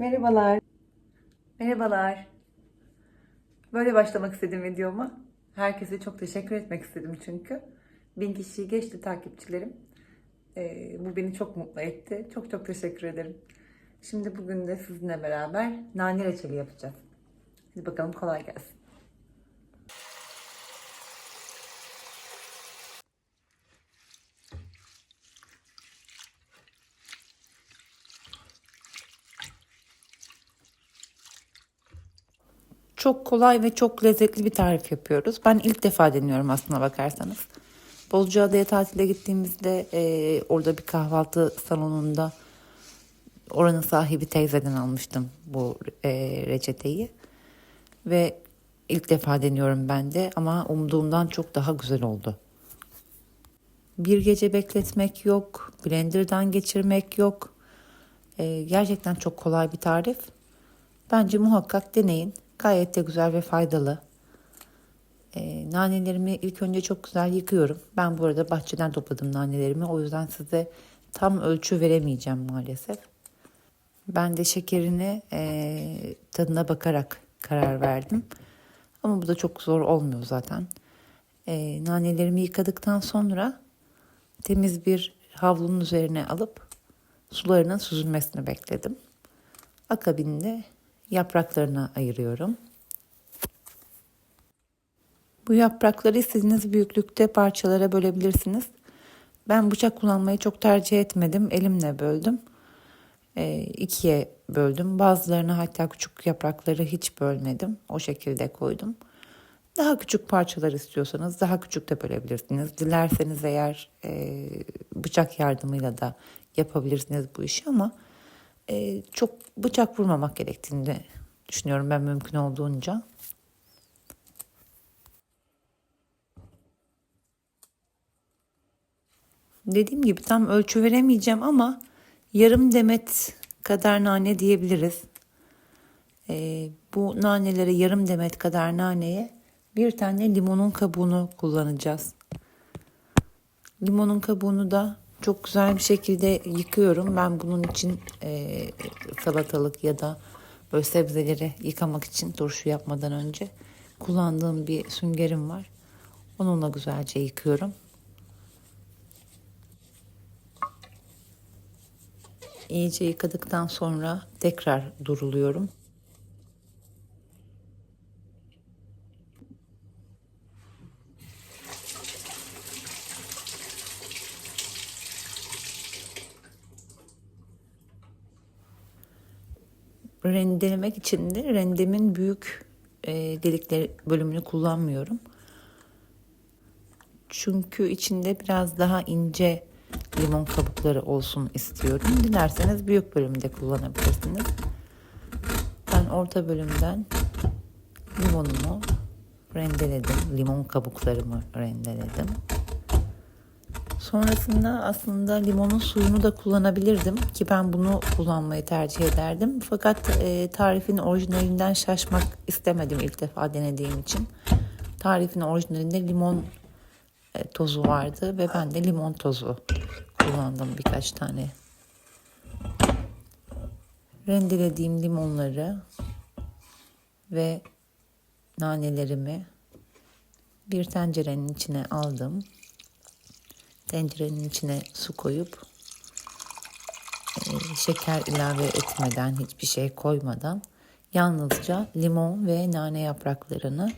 Merhabalar. Merhabalar. Böyle başlamak istedim videoma. Herkese çok teşekkür etmek istedim çünkü. Bin kişiyi geçti takipçilerim. Ee, bu beni çok mutlu etti. Çok çok teşekkür ederim. Şimdi bugün de sizinle beraber nane reçeli yapacağız. Hadi bakalım kolay gelsin. Çok kolay ve çok lezzetli bir tarif yapıyoruz. Ben ilk defa deniyorum aslına bakarsanız. Bozcaada'ya tatile gittiğimizde e, orada bir kahvaltı salonunda oranın sahibi teyzeden almıştım bu e, reçeteyi. Ve ilk defa deniyorum ben de ama umduğumdan çok daha güzel oldu. Bir gece bekletmek yok, blenderdan geçirmek yok. E, gerçekten çok kolay bir tarif. Bence muhakkak deneyin. Gayet de güzel ve faydalı. E, nanelerimi ilk önce çok güzel yıkıyorum. Ben bu arada bahçeden topladım nanelerimi. O yüzden size tam ölçü veremeyeceğim maalesef. Ben de şekerini e, tadına bakarak karar verdim. Ama bu da çok zor olmuyor zaten. E, nanelerimi yıkadıktan sonra temiz bir havlunun üzerine alıp sularının süzülmesini bekledim. Akabinde yapraklarına ayırıyorum. Bu yaprakları istediğiniz büyüklükte parçalara bölebilirsiniz. Ben bıçak kullanmayı çok tercih etmedim. Elimle böldüm. E, ikiye böldüm. Bazılarını hatta küçük yaprakları hiç bölmedim. O şekilde koydum. Daha küçük parçalar istiyorsanız daha küçük de bölebilirsiniz. Dilerseniz eğer e, bıçak yardımıyla da yapabilirsiniz bu işi ama e, çok bıçak vurmamak gerektiğini düşünüyorum ben mümkün olduğunca. Dediğim gibi tam ölçü veremeyeceğim ama yarım demet kadar nane diyebiliriz. E, bu nanelere yarım demet kadar naneye bir tane limonun kabuğunu kullanacağız. Limonun kabuğunu da çok güzel bir şekilde yıkıyorum. Ben bunun için e, salatalık ya da böyle sebzeleri yıkamak için turşu yapmadan önce kullandığım bir süngerim var. Onunla güzelce yıkıyorum. İyice yıkadıktan sonra tekrar duruluyorum. Rendelemek için de rendemin büyük e, delikleri bölümünü kullanmıyorum. Çünkü içinde biraz daha ince limon kabukları olsun istiyorum. Dilerseniz büyük bölümde kullanabilirsiniz. Ben orta bölümden limonumu rendeledim. Limon kabuklarımı rendeledim. Sonrasında aslında limonun suyunu da kullanabilirdim ki ben bunu kullanmayı tercih ederdim. Fakat e, tarifin orijinalinden şaşmak istemedim ilk defa denediğim için. Tarifin orijinalinde limon e, tozu vardı ve ben de limon tozu kullandım birkaç tane. Rendelediğim limonları ve nanelerimi bir tencerenin içine aldım. Tencerenin içine su koyup e, şeker ilave etmeden, hiçbir şey koymadan yalnızca limon ve nane yapraklarını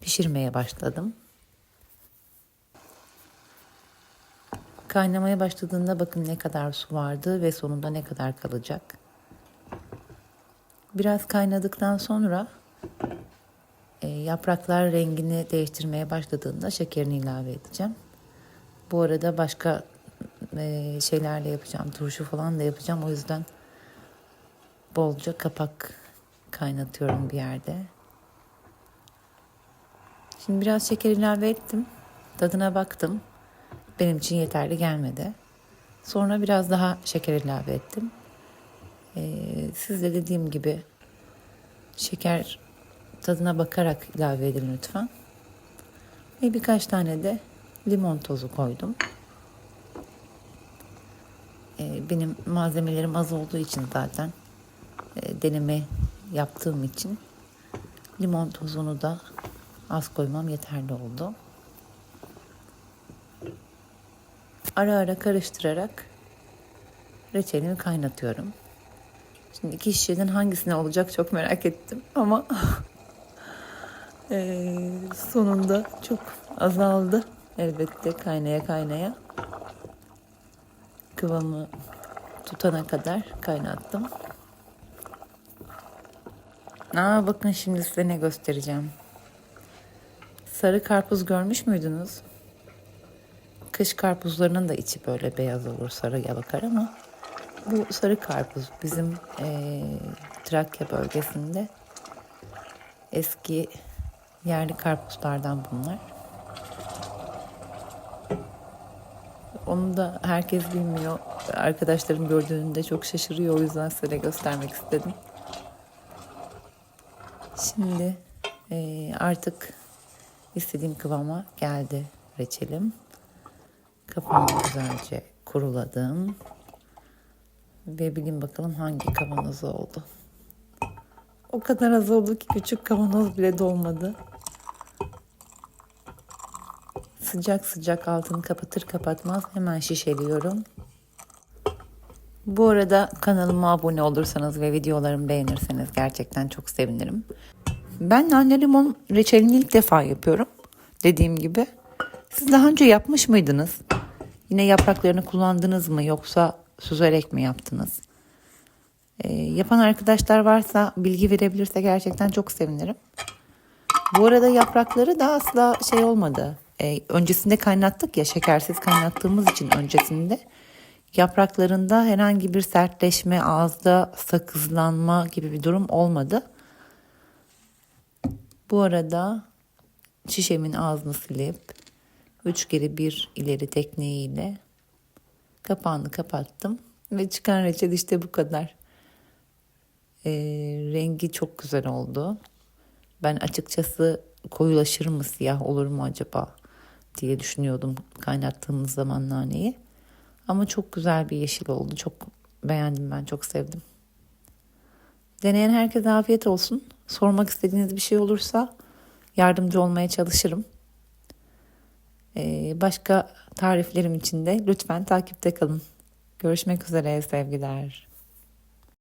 pişirmeye başladım. Kaynamaya başladığında bakın ne kadar su vardı ve sonunda ne kadar kalacak. Biraz kaynadıktan sonra e, yapraklar rengini değiştirmeye başladığında şekerini ilave edeceğim. Bu arada başka e, şeylerle yapacağım. Turşu falan da yapacağım. O yüzden bolca kapak kaynatıyorum bir yerde. Şimdi biraz şeker ilave ettim. Tadına baktım. Benim için yeterli gelmedi. Sonra biraz daha şeker ilave ettim. Ee, siz de dediğim gibi şeker tadına bakarak ilave edin lütfen. Ve birkaç tane de limon tozu koydum. Ee, benim malzemelerim az olduğu için zaten e, deneme yaptığım için limon tozunu da az koymam yeterli oldu. Ara ara karıştırarak reçelimi kaynatıyorum. Şimdi iki şişeden hangisine olacak çok merak ettim ama eee, sonunda çok azaldı. Elbette kaynaya kaynaya kıvamı tutana kadar kaynattım. Aa, bakın şimdi size ne göstereceğim. Sarı karpuz görmüş müydünüz? Kış karpuzlarının da içi böyle beyaz olur, sarıya bakar ama bu sarı karpuz bizim eee, Trakya bölgesinde eski yerli karpuzlardan bunlar. Onu da herkes bilmiyor. Arkadaşlarım gördüğünde çok şaşırıyor. O yüzden size göstermek istedim. Şimdi eee, artık istediğim kıvama geldi reçelim. Kafamı güzelce kuruladım. Ve bilin bakalım hangi kavanoz oldu. O kadar az oldu ki küçük kavanoz bile dolmadı. Sıcak sıcak altını kapatır kapatmaz hemen şişeliyorum. Bu arada kanalıma abone olursanız ve videolarımı beğenirseniz gerçekten çok sevinirim. Ben nane limon reçelini ilk defa yapıyorum. Dediğim gibi. Siz daha önce yapmış mıydınız? Yine yapraklarını kullandınız mı yoksa süzerek mi yaptınız? Ee, yapan arkadaşlar varsa bilgi verebilirse gerçekten çok sevinirim. Bu arada yaprakları da asla şey olmadı. Ee, öncesinde kaynattık ya şekersiz kaynattığımız için öncesinde yapraklarında herhangi bir sertleşme, ağızda sakızlanma gibi bir durum olmadı. Bu arada şişemin ağzını silip üç kere bir ileri tekniğiyle kapağını kapattım ve çıkan reçel işte bu kadar. Ee, rengi çok güzel oldu. Ben açıkçası koyulaşır mı siyah olur mu acaba diye düşünüyordum kaynattığımız zaman naneyi. Ama çok güzel bir yeşil oldu. Çok beğendim ben çok sevdim. Deneyen herkese afiyet olsun. Sormak istediğiniz bir şey olursa yardımcı olmaya çalışırım. Ee, başka tariflerim için de lütfen takipte kalın. Görüşmek üzere sevgiler.